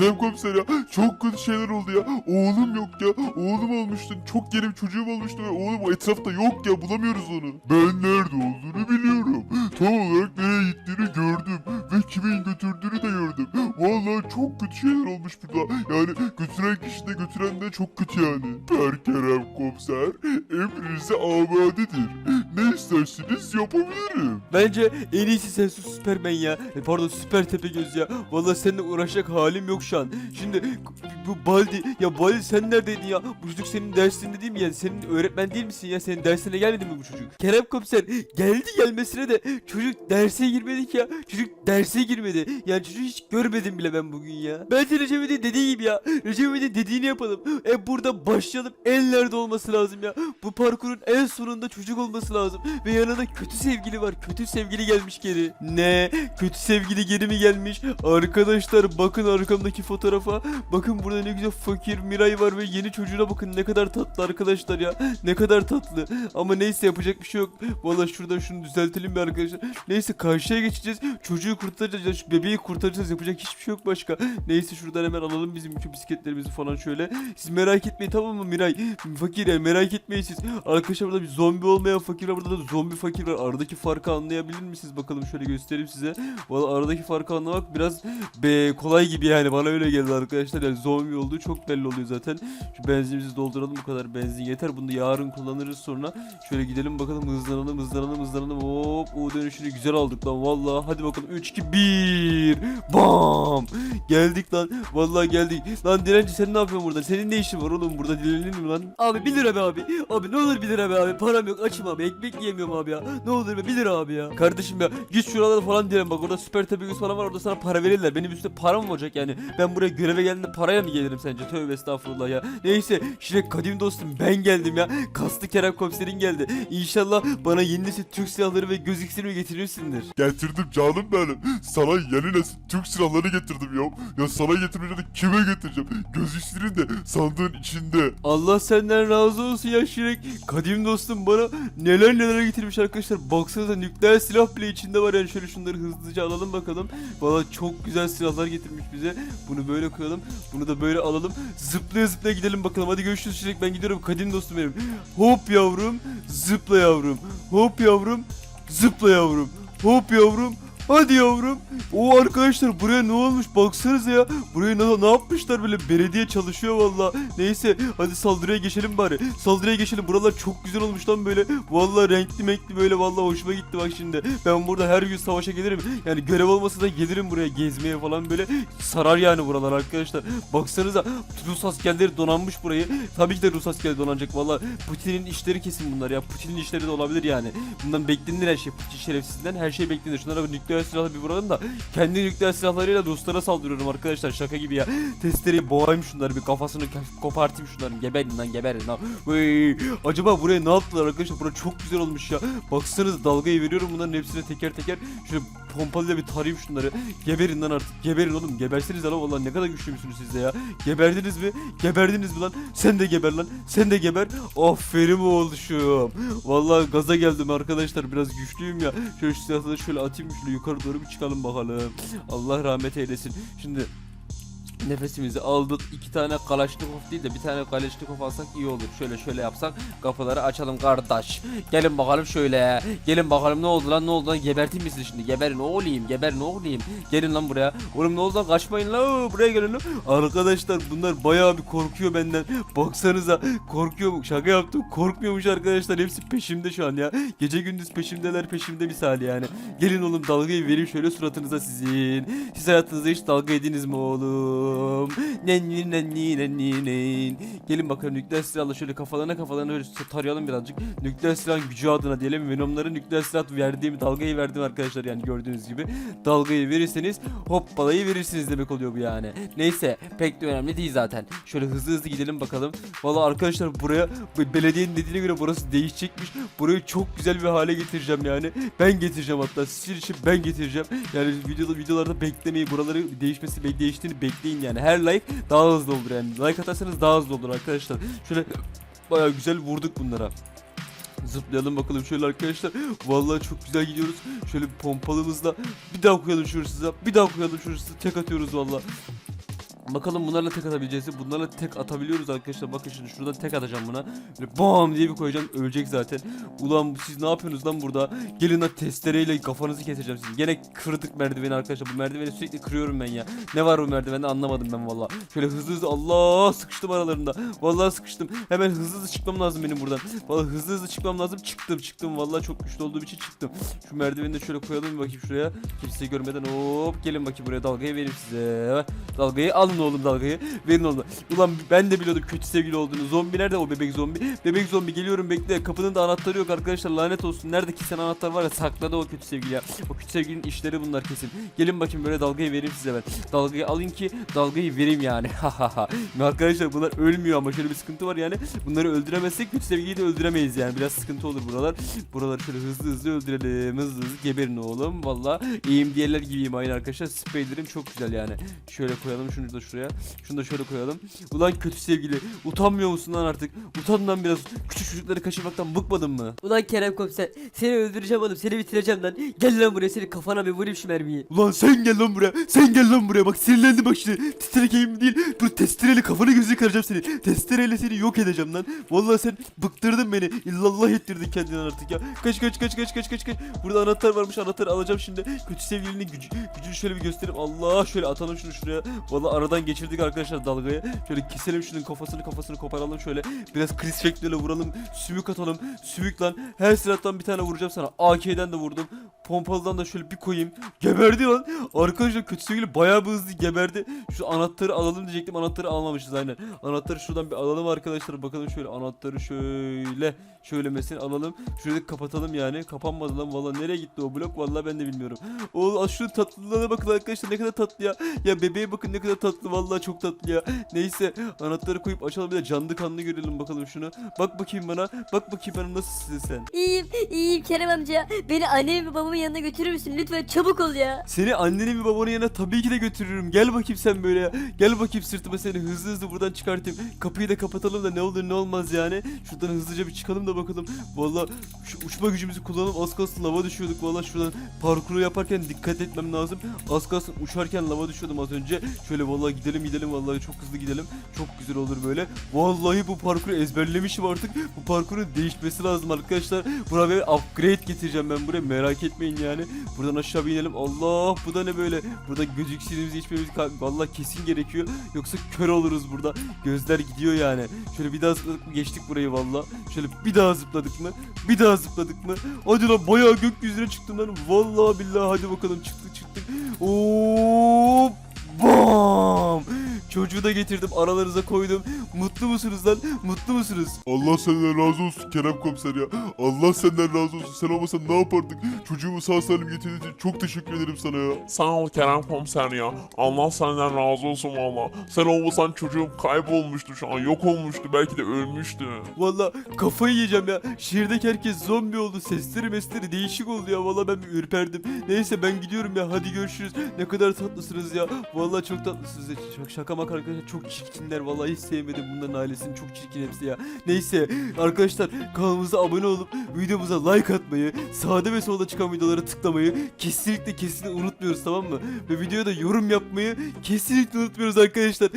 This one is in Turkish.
Kerem komiser ya çok kötü şeyler oldu ya. Oğlum yok ya. Oğlum olmuştu. Çok yeni bir çocuğum olmuştu ve oğlum etrafta yok ya bulamıyoruz onu. Ben nerede olduğunu biliyorum. Tam olarak nereye gittiğini gördüm. Ve kimin götürdüğünü de gördüm. Vallahi çok kötü şeyler olmuş burada. Yani götüren kişi de götüren de çok kötü yani. Per Kerem komiser emrinize amadedir. Ne isterseniz yapabilirim. Bence en iyisi sensin Süpermen ya. E, pardon Süper Tepegöz ya. Vallahi seninle uğraşacak halim yok şu. Şimdi bu Baldi ya Baldi sen neredeydin ya? Bu çocuk senin dersinde değil mi ya? Senin öğretmen değil misin ya? Senin dersine gelmedi mi bu çocuk? Kerem komiser geldi gelmesine de çocuk derse girmedi ki ya. Çocuk derse girmedi. Yani çocuğu hiç görmedim bile ben bugün ya. Ben de Recep İvedik'in dediği gibi ya. Recep İvedik'in dediğini yapalım. E burada başlayalım. En nerede olması lazım ya? Bu parkurun en sonunda çocuk olması lazım. Ve yanında kötü sevgili var. Kötü sevgili gelmiş geri. Ne? Kötü sevgili geri mi gelmiş? Arkadaşlar bakın arkamdaki fotoğrafa. Bakın burada ne güzel fakir Miray var ve yeni çocuğuna bakın ne kadar tatlı arkadaşlar ya. Ne kadar tatlı. Ama neyse yapacak bir şey yok. Valla şuradan şunu düzeltelim bir arkadaşlar. Neyse karşıya geçeceğiz. Çocuğu kurtaracağız. Şu bebeği kurtaracağız. Yapacak hiçbir şey yok başka. Neyse şuradan hemen alalım bizim şu bisikletlerimizi falan şöyle. Siz merak etmeyin tamam mı Miray? Fakir ya merak etmeyin siz. Arkadaşlar burada bir zombi olmayan fakir var. Burada da zombi fakir var. Aradaki farkı anlayabilir misiniz? Bakalım şöyle göstereyim size. Valla aradaki farkı anlamak biraz be kolay gibi yani. Bana öyle geldi arkadaşlar. Yani zombi olduğu çok belli oluyor zaten. Şu benzinimizi dolduralım. Bu kadar benzin yeter. Bunu da yarın kullanırız sonra. Şöyle gidelim bakalım hızlanalım hızlanalım hızlanalım. Hop o dönüşünü güzel aldık lan. Valla hadi bakalım 3 2 1 Bam! Geldik lan. Vallahi geldik. Lan dilenci sen ne yapıyorsun burada? Senin ne işin var oğlum burada dilenir mi lan? Abi 1 lira be abi. Abi ne olur 1 lira be abi. Param yok açım abi. Ekmek yiyemiyorum abi ya. Ne olur be 1 lira abi ya. Kardeşim ya git şuralara falan dilen bak orada süper tepegöz falan var orada sana para verirler. Benim üstüne param olacak yani? Ben buraya göreve geldiğimde paraya mı gelirim sence? Tövbe estağfurullah ya. Neyse şimdi kadim dostum ben geldim ya. Kaslı Kerem komiserin geldi. İnşallah bana yeni nesil Türk silahları ve göz iksirimi getirirsindir. Getirdim canım benim. Sana yeni nesil Türk silahları getirdim ya. Ya sana getirmeyeceğim de kime getireceğim? Göz işlerin de sandığın içinde. Allah senden razı olsun ya Şirek. Kadim dostum bana neler neler getirmiş arkadaşlar. Baksanıza nükleer silah bile içinde var yani şöyle şunları hızlıca alalım bakalım. Valla çok güzel silahlar getirmiş bize. Bunu böyle koyalım. Bunu da böyle alalım. Zıplaya zıplaya gidelim bakalım. Hadi görüşürüz Şirek ben gidiyorum kadim dostum benim. Hop yavrum. Zıpla yavrum. Hop yavrum. Zıpla yavrum. Hop yavrum. Hadi yavrum. O arkadaşlar buraya ne olmuş baksanıza ya. Buraya ne, ne yapmışlar böyle belediye çalışıyor valla. Neyse hadi saldırıya geçelim bari. Saldırıya geçelim. Buralar çok güzel olmuş lan böyle. Valla renkli renkli böyle valla hoşuma gitti bak şimdi. Ben burada her gün savaşa gelirim. Yani görev olmasa da gelirim buraya gezmeye falan böyle. Sarar yani buralar arkadaşlar. Baksanıza Rus askerleri donanmış burayı. Tabii ki de Rus askeri donanacak valla. Putin'in işleri kesin bunlar ya. Putin'in işleri de olabilir yani. Bundan beklenir her şey. Putin şerefsizden her şey beklenir. Şunlara nükleer silahla bir vuralım da kendi nükleer silahlarıyla Ruslara saldırıyorum arkadaşlar şaka gibi ya. Testereyi boğayım şunları bir kafasını kaf- kopartayım şunların geberin lan geberin lan. Vıy. Acaba buraya ne yaptılar arkadaşlar? Bura çok güzel olmuş ya. Baksanıza dalgayı veriyorum bunların hepsine teker teker. Şöyle pompalıyla bir tarayayım şunları. Geberin lan artık. Geberin oğlum. Geberseniz lan vallahi ne kadar güçlüymüşsünüz siz de ya. Geberdiniz mi? Geberdiniz mi lan? Sen de geber lan. Sen de geber. Aferin oğluşum. Vallahi gaza geldim arkadaşlar. Biraz güçlüyüm ya. Şöyle şu silahları şöyle atayım şöyle yukarı doğru bir çıkalım bakalım. Allah rahmet eylesin. Şimdi Nefesimizi aldık. iki tane Kalaşnikov değil de bir tane Kalaşnikov alsak iyi olur. Şöyle şöyle yapsak kapıları açalım kardeş. Gelin bakalım şöyle. Gelin bakalım ne oldu lan ne oldu lan geberteyim mi sizi şimdi? Geberin oğlayım geberin oğlayım. Gelin lan buraya. Oğlum ne oldu lan kaçmayın lan buraya gelin lan. Arkadaşlar bunlar bayağı bir korkuyor benden. Baksanıza korkuyor. Şaka yaptım. Korkmuyormuş arkadaşlar. Hepsi peşimde şu an ya. Gece gündüz peşimdeler peşimde misali yani. Gelin oğlum dalgayı vereyim şöyle suratınıza sizin. Siz hayatınızda hiç dalga yediniz mi oğlum? Nenni nenni nenni nen. Gelin bakalım nükleer silahla şöyle kafalarına kafalarına böyle tarayalım birazcık. Nükleer silahın gücü adına diyelim. Venomlara nükleer silah verdiğim dalgayı verdim arkadaşlar yani gördüğünüz gibi. Dalgayı verirseniz hoppalayı verirsiniz demek oluyor bu yani. Neyse pek de önemli değil zaten. Şöyle hızlı hızlı gidelim bakalım. Valla arkadaşlar buraya bu belediyenin dediğine göre burası değişecekmiş. Burayı çok güzel bir hale getireceğim yani. Ben getireceğim hatta sizin için ben getireceğim. Yani videoda videolarda beklemeyi buraları değişmesi değiştiğini bekleyin yani. Her like daha hızlı olur yani. Like atarsanız daha hızlı olur arkadaşlar. Şöyle bayağı güzel vurduk bunlara. Zıplayalım bakalım şöyle arkadaşlar. Vallahi çok güzel gidiyoruz. Şöyle pompalımızla bir daha koyalım şu hırsıza. Bir daha koyalım şu hırsıza. Tek atıyoruz vallahi. Bakalım bunlarla tek atabileceğiz. Bunlarla tek atabiliyoruz arkadaşlar. Bakın şimdi şuradan tek atacağım buna. Böyle bam diye bir koyacağım. Ölecek zaten. Ulan siz ne yapıyorsunuz lan burada? Gelin lan testereyle kafanızı keseceğim sizi. Gene kırdık merdiveni arkadaşlar. Bu merdiveni sürekli kırıyorum ben ya. Ne var bu merdivende anlamadım ben valla. Şöyle hızlı hızlı Allah sıkıştım aralarında. Vallahi sıkıştım. Hemen hızlı hızlı çıkmam lazım benim buradan. Vallahi hızlı hızlı çıkmam lazım. Çıktım çıktım. Vallahi çok güçlü olduğum için çıktım. Şu merdiveni de şöyle koyalım bakayım şuraya. Kimseyi görmeden hop gelin bakayım buraya dalgayı vereyim size. Dalgayı alın oğlum dalgayı. Verin oğlum. Ulan ben de biliyordum kötü sevgili olduğunu. Zombi nerede o bebek zombi? Bebek zombi geliyorum bekle. Kapının da anahtarı yok arkadaşlar lanet olsun. Nerede ki sen anahtar var ya sakladı o kötü sevgili ya. O kötü sevgilinin işleri bunlar kesin. Gelin bakayım böyle dalgayı vereyim size ben. Dalgayı alayım ki dalgayı vereyim yani. Arkadaşlar bunlar ölmüyor ama şöyle bir sıkıntı var yani. Bunları öldüremezsek kötü sevgiliyi de öldüremeyiz yani. Biraz sıkıntı olur buralar. Buraları şöyle hızlı hızlı öldürelim. Hızlı hızlı geberin oğlum. Valla iyiyim diğerler gibiyim aynı arkadaşlar. Spreylerim çok güzel yani. Şöyle koyalım şunu da şuraya. Şunu da şöyle koyalım. Ulan kötü sevgili. Utanmıyor musun lan artık? Utan lan biraz. Küçük çocukları kaçırmaktan bıkmadın mı? Ulan Kerem komiser seni öldüreceğim oğlum seni bitireceğim lan. Gel lan buraya seni kafana bir vurayım şu mermiyi. Ulan sen gel lan buraya. Sen gel lan buraya. Bak sinirlendim bak şimdi. Titrek eğim değil. Bu testereyle kafanı gözünü kıracağım seni. Testereyle seni yok edeceğim lan. Vallahi sen bıktırdın beni. İllallah ettirdin kendinden artık ya. Kaç kaç kaç kaç kaç kaç kaç. Burada anahtar varmış. Anahtarı alacağım şimdi. Kötü sevgilinin gücü, gücünü şöyle bir göstereyim. Allah şöyle atalım şunu şuraya. Vallahi aradan geçirdik arkadaşlar dalgayı. Şöyle keselim şunun kafasını kafasını koparalım şöyle. Biraz kriz şekliyle vuralım. Sümük atalım. Sümük lan. Her silahtan bir tane vuracağım sana. AK'den de vurdum. Pompalıdan da şöyle bir koyayım. Geberdi lan. Arkadaşlar kötü sevgili bayağı bir hızlı geberdi. Şu anahtarı alalım diyecektim. Anahtarı almamışız aynen. Anahtarı şuradan bir alalım arkadaşlar. Bakalım şöyle anahtarı şöyle. Şöyle mesela alalım. Da kapatalım yani. Kapanmadı lan. Valla nereye gitti o blok? Valla ben de bilmiyorum. O şu tatlılığına bakın arkadaşlar ne kadar tatlı ya. Ya bebeğe bakın ne kadar tatlı. Valla çok tatlı ya. Neyse anahtarı koyup açalım bir de canlı kanlı görelim bakalım şunu. Bak bakayım bana. Bak bakayım bana nasılsın sen. İyiyim iyiyim Kerem amca. Beni annemin ve babamın yanına götürür müsün? Lütfen çabuk ol ya. Seni annenin ve babanın yanına tabii ki de götürürüm. Gel bakayım sen böyle ya. Gel bakayım sırtıma seni hızlı hızlı buradan çıkartayım. Kapıyı da kapatalım da ne olur ne olmaz yani. Şuradan hızlıca bir çıkalım da bakalım. Valla şu uçma gücümüzü kullanıp az kalsın lava düşüyorduk. Valla şuradan parkuru yaparken dikkat etmem lazım. Az kalsın uçarken lava düşüyordum az önce. Şöyle vallahi gidelim gidelim vallahi çok hızlı gidelim. Çok güzel olur böyle. Vallahi bu parkuru ezberlemişim artık. Bu parkurun değişmesi lazım arkadaşlar. Buraya bir upgrade getireceğim ben buraya merak etmeyin yani. Buradan aşağı inelim. Allah bu da ne böyle? Burada gözüksünümüzü içmemiz ka- vallahi kesin gerekiyor. Yoksa kör oluruz burada. Gözler gidiyor yani. Şöyle bir daha zıpladık mı geçtik burayı valla. Şöyle bir daha zıpladık mı? Bir daha zıpladık mı? Hadi lan bayağı gökyüzüne çıktım lan. Vallahi billahi hadi bakalım çıktık çıktık. Oo Çocuğu da getirdim aralarınıza koydum. Mutlu musunuz lan? Mutlu musunuz? Allah senden razı olsun Kerem komiser ya. Allah senden razı olsun. Sen olmasan ne yapardık? Çocuğumu sağ salim getirdiğin için çok teşekkür ederim sana ya. Sağ ol Kerem komiser ya. Allah senden razı olsun valla. Sen olmasan çocuğum kaybolmuştu şu an. Yok olmuştu. Belki de ölmüştü. Valla kafayı yiyeceğim ya. Şehirdeki herkes zombi oldu. Sesleri mesleri değişik oldu ya. Valla ben bir ürperdim. Neyse ben gidiyorum ya. Hadi görüşürüz. Ne kadar tatlısınız ya. Valla çok tatlısınız. Şaka, şaka maka arkadaşlar. Çok çirkinler. Valla hiç sevmedim bunların ailesini. Çok çirkin hepsi ya. Neyse arkadaşlar kanalımıza abone olup videomuza like atmayı, sağda ve solda çıkan videolara tıklamayı kesinlikle kesinlikle unutmuyoruz tamam mı? Ve videoya da yorum yapmayı kesinlikle unutmuyoruz arkadaşlar.